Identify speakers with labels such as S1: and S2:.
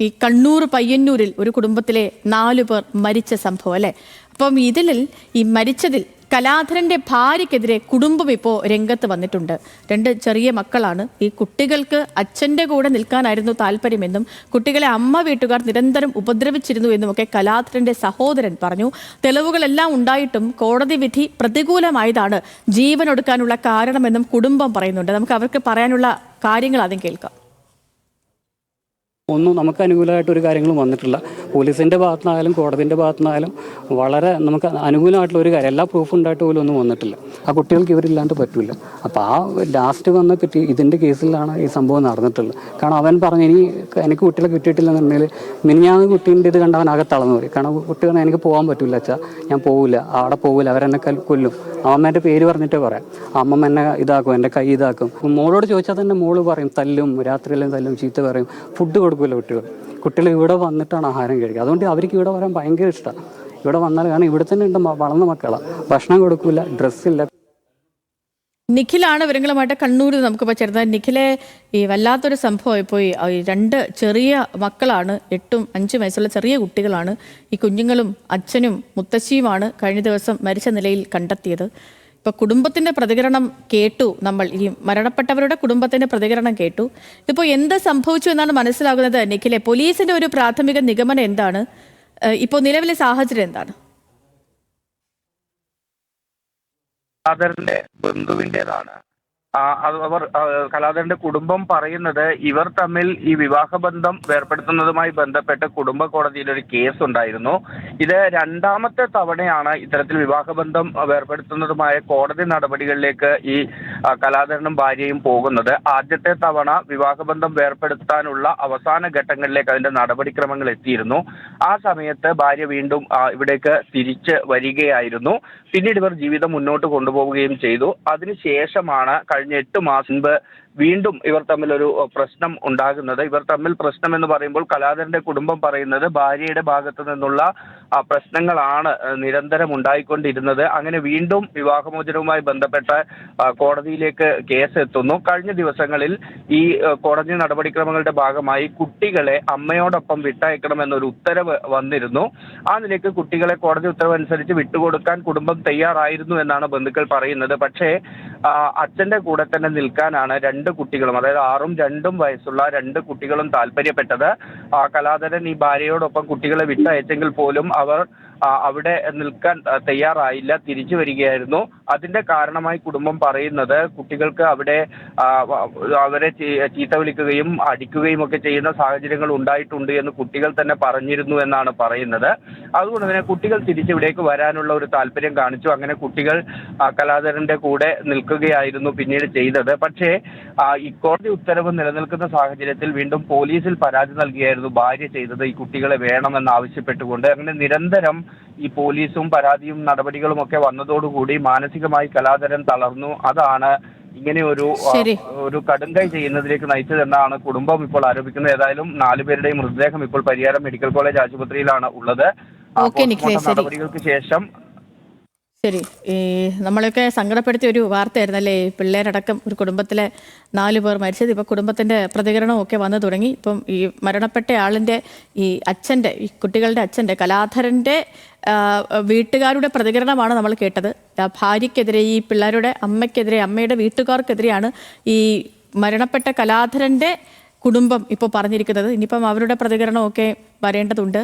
S1: ഈ കണ്ണൂർ പയ്യന്നൂരിൽ ഒരു കുടുംബത്തിലെ നാലു പേർ മരിച്ച സംഭവം അല്ലെ? അപ്പം ഇതിൽ ഈ മരിച്ചതിൽ കലാധരന്റെ ഭാര്യയ്ക്കെതിരെ കുടുംബം ഇപ്പോൾ രംഗത്ത് വന്നിട്ടുണ്ട്. രണ്ട് ചെറിയ മക്കളാണ്. ഈ കുട്ടികൾക്ക് അച്ഛന്റെ കൂടെ നിൽക്കാനായിരുന്നു താല്പര്യമെന്നും കുട്ടികളെ അമ്മ വീട്ടുകാർ നിരന്തരം ഉപദ്രവിച്ചിരുന്നു എന്നും ഒക്കെ കലാധരന്റെ സഹോദരൻ പറഞ്ഞു. തെളിവുകളെല്ലാം ഉണ്ടായിട്ടും കോടതി വിധി പ്രതികൂലമായതാണ് ജീവനൊടുക്കാനുള്ള കാരണമെന്നും കുടുംബം പറയുന്നുണ്ട്. നമുക്ക് അവർക്ക് പറയാനുള്ള കാര്യങ്ങൾ ആദ്യം കേൾക്കാം.
S2: ഒന്നും നമുക്ക് അനുകൂലമായിട്ട് ഒരു കാര്യങ്ങളും വന്നിട്ടില്ല. പോലീസിന്റെ ഭാഗത്തുനിന്നായാലും കോടതിന്റെ ഭാഗത്തുനിന്നായാലും വളരെ നമുക്ക് അനുകൂലമായിട്ടുള്ള ഒരു കാര്യം. എല്ലാ പ്രൂഫും ഉണ്ടായിട്ട് പോലും ഒന്നും വന്നിട്ടില്ല. ആ കുട്ടികൾക്ക് ഇവരില്ലാണ്ട് പറ്റില്ല അപ്പോൾ ആ ലാസ്റ്റ് വന്ന പറ്റി ഇതിന്റെ കേസിലാണ് ഈ സംഭവം നടന്നിട്ടുള്ളത്. കാരണം അവൻ പറഞ്ഞു ഇനി എനിക്ക് കുട്ടികളെ കിട്ടിയിട്ടില്ലെന്നുണ്ടെങ്കിൽ മിനിഞ്ഞാന്ന് കുട്ടീന്റെ ഇത് കണ്ട് അവൻ അകത്തളന്ന് പോയി. കാരണം കുട്ടി എനിക്ക് പോകാൻ പറ്റില്ല അച്ഛാ. ഞാൻ പോവില്ല. അവിടെ പോവില്ല. അവരെന്നെ കൊല്ലും. അമ്മമ്മേന്റെ പേര് പറഞ്ഞിട്ട് പറയാം. അമ്മമ്മ എന്നെ ഇതാക്കും എന്റെ കൈ ഇതാക്കും. മോളോട് ചോദിച്ചാൽ തന്നെ മോൾ പറയും തല്ലും. രാത്രിയിലും തല്ലും. ചീത്ത പറയും. ഫുഡ് കൊടുക്കില്ല കുട്ടികൾ. കുട്ടികൾ ഇവിടെ വന്നിട്ടാണ് ആഹാരം കഴിക്കുക. അതുകൊണ്ട് അവർക്ക് ഇവിടെ വരാൻ ഭയങ്കര ഇഷ്ടമാണ് ഇവിടെ വന്നാൽ കാരണം ഇവിടെ തന്നെ ഉണ്ട് വളർന്ന മക്കളാണ് ഭക്ഷണം കൊടുക്കില്ല ഡ്രസ്സില്ല
S1: നിഖിലാണ് വിവരങ്ങളുമായിട്ട് കണ്ണൂരിൽ നമുക്കിപ്പോൾ ചേർന്നത്. നിഖിലെ ഈ വല്ലാത്തൊരു സംഭവം ഈ രണ്ട് ചെറിയ മക്കളാണ് എട്ടും അഞ്ചും വയസ്സുള്ള ചെറിയ കുട്ടികളാണ് ഈ കുഞ്ഞുങ്ങളും അച്ഛനും മുത്തശ്ശിയുമാണ് കഴിഞ്ഞ ദിവസം മരിച്ച നിലയിൽ കണ്ടെത്തിയത്. ഇപ്പൊ കുടുംബത്തിന്റെ പ്രതികരണം കേട്ടു നമ്മൾ. ഈ മരണപ്പെട്ടവരുടെ കുടുംബത്തിന്റെ പ്രതികരണം കേട്ടു. ഇപ്പോൾ എന്ത് സംഭവിച്ചു എന്നാണ് മനസ്സിലാകുന്നത്? നിഖിലെ പോലീസിന്റെ ഒരു പ്രാഥമിക നിഗമനം എന്താണ്? ഇപ്പോൾ നിലവിലെ സാഹചര്യം എന്താണ്?
S3: ബന്ധുവിന്റെതാണ് അവർ കലാധരന്റെ കുടുംബം പറയുന്നത് ഇവർ തമ്മിൽ ഈ വിവാഹബന്ധം വേർപ്പെടുത്തുന്നതുമായി ബന്ധപ്പെട്ട് കുടുംബ കോടതിയിൽ ഒരു കേസ് ഉണ്ടായിരുന്നു ഇത് രണ്ടാമത്തെ തവണയാണ് ഇത്തരത്തിൽ വിവാഹബന്ധം വേർപ്പെടുത്തുന്നതുമായ കോടതി നടപടികളിലേക്ക് ഈ കലാധരനും ഭാര്യയും പോകുന്നത്. ആദ്യത്തെ തവണ വിവാഹബന്ധം വേർപ്പെടുത്താനുള്ള അവസാന ഘട്ടങ്ങളിലേക്ക് അതിന്റെ നടപടിക്രമങ്ങൾ എത്തിയിരുന്നു. ആ സമയത്ത് ഭാര്യ വീണ്ടും ഇവിടേക്ക് തിരിച്ച് വരികയായിരുന്നു. പിന്നീട് ഇവർ ജീവിതം മുന്നോട്ട് കൊണ്ടുപോവുകയും ചെയ്തു. അതിനുശേഷമാണ് കഴിഞ്ഞ എട്ട് മാസം മുൻപ് വീണ്ടും ഇവർ തമ്മിൽ ഒരു പ്രശ്നം ഉണ്ടാകുന്നത്. ഇവർ തമ്മിൽ പ്രശ്നം എന്ന് പറയുമ്പോൾ കലാധരന്റെ കുടുംബം പറയുന്നത് ഭാര്യയുടെ ഭാഗത്തു നിന്നുള്ള പ്രശ്നങ്ങളാണ് നിരന്തരം ഉണ്ടായിക്കൊണ്ടിരുന്നത്. അങ്ങനെ വീണ്ടും വിവാഹമോചനവുമായി ബന്ധപ്പെട്ട കോടതിയിലേക്ക് കേസ് എത്തുന്നു കഴിഞ്ഞ ദിവസങ്ങളിൽ ഈ കോടതി നടപടിക്രമങ്ങളുടെ ഭാഗമായി കുട്ടികളെ അമ്മയോടൊപ്പം വിട്ടയക്കണമെന്നൊരു ഉത്തരവ് വന്നിരുന്നു. ആ നിലയ്ക്ക് കുട്ടികളെ കോടതി ഉത്തരവ് അനുസരിച്ച് വിട്ടുകൊടുക്കാൻ കുടുംബം തയ്യാറായിരുന്നു എന്നാണ് ബന്ധുക്കൾ പറയുന്നത്. പക്ഷേ അച്ഛന്റെ കൂടെ തന്നെ നിൽക്കാനാണ് രണ്ട് കുട്ടികളും അതായത് ആറും രണ്ടും വയസ്സുള്ള രണ്ട് കുട്ടികളും താല്പര്യപ്പെട്ടത്. ആ, കലാധരൻ ഈ ഭാര്യയോടൊപ്പം കുട്ടികളെ വിട്ടയച്ചെങ്കിൽ പോലും അവർ അവിടെ നിൽക്കാൻ തയ്യാറായില്ല തിരിച്ചു വരികയായിരുന്നു. അതിന്റെ കാരണമായി കുടുംബം പറയുന്നത് കുട്ടികൾക്ക് അവിടെ അവരെ ചീത്ത വിളിക്കുകയും അടിക്കുകയും ഒക്കെ ചെയ്യുന്ന സാഹചര്യങ്ങൾ ഉണ്ടായിട്ടുണ്ട് എന്ന് കുട്ടികൾ തന്നെ പറഞ്ഞിരുന്നു എന്നാണ് പറയുന്നത്. അതുകൊണ്ട് തന്നെ കുട്ടികൾ തിരിച്ചിവിടേക്ക് വരാനുള്ള ഒരു താല്പര്യം കാണിച്ചു. അങ്ങനെ കുട്ടികൾ കലാധരന്റെ കൂടെ നിൽക്കുകയായിരുന്നു പിന്നീട് ചെയ്തത്. പക്ഷേ ഈ കോടതി ഉത്തരവ് നിലനിൽക്കുന്ന സാഹചര്യത്തിൽ വീണ്ടും പോലീസിൽ പരാതി നൽകിയായിരുന്നു ഭാര്യ ചെയ്തത്. ഈ കുട്ടികളെ വേണമെന്ന് ആവശ്യപ്പെട്ടുകൊണ്ട് അങ്ങനെ നിരന്തരം ഈ പോലീസും പരാതിയും നടപടികളും ഒക്കെ വന്നതോടുകൂടി മാനസികമായി കലാതരം തളർന്നു. അതാണ് ഇങ്ങനെ ഒരു ഒരു കടുങ്കൈ ചെയ്യുന്നതിലേക്ക് നയിച്ചതെന്നാണ് കുടുംബം ഇപ്പോൾ ആരോപിക്കുന്നത്. ഏതായാലും നാലുപേരുടെയും മൃതദേഹം ഇപ്പോൾ പരിയാരം മെഡിക്കൽ കോളേജ് ആശുപത്രിയിലാണ് ഉള്ളത്. നടപടികൾക്ക് ശേഷം
S1: ശരി. ഈ നമ്മളൊക്കെ സങ്കടപ്പെടുത്തിയ ഒരു വാർത്തയായിരുന്നു അല്ലേ ഈ പിള്ളേരടക്കം ഒരു കുടുംബത്തിലെ നാല് പേർ മരിച്ചത്. ഇപ്പോൾ കുടുംബത്തിന്റെ പ്രതികരണവും ഒക്കെ വന്നു തുടങ്ങി. ഇപ്പം ഈ മരണപ്പെട്ട ആളിന്റെ ഈ അച്ഛന്റെ ഈ കുട്ടികളുടെ അച്ഛന്റെ കലാധരന്റെ വീട്ടുകാരുടെ പ്രതികരണമാണ് നമ്മൾ കേട്ടത്. ഭാര്യയ്ക്കെതിരെ ഈ പിള്ളേരുടെ അമ്മയ്ക്കെതിരെ അമ്മയുടെ വീട്ടുകാർക്കെതിരെയാണ് ഈ മരണപ്പെട്ട കലാധരന്റെ കുടുംബം ഇപ്പോൾ പറഞ്ഞിരിക്കുന്നത്. ഇനിയിപ്പം അവരുടെ പ്രതികരണമൊക്കെ വരേണ്ടതുണ്ട്.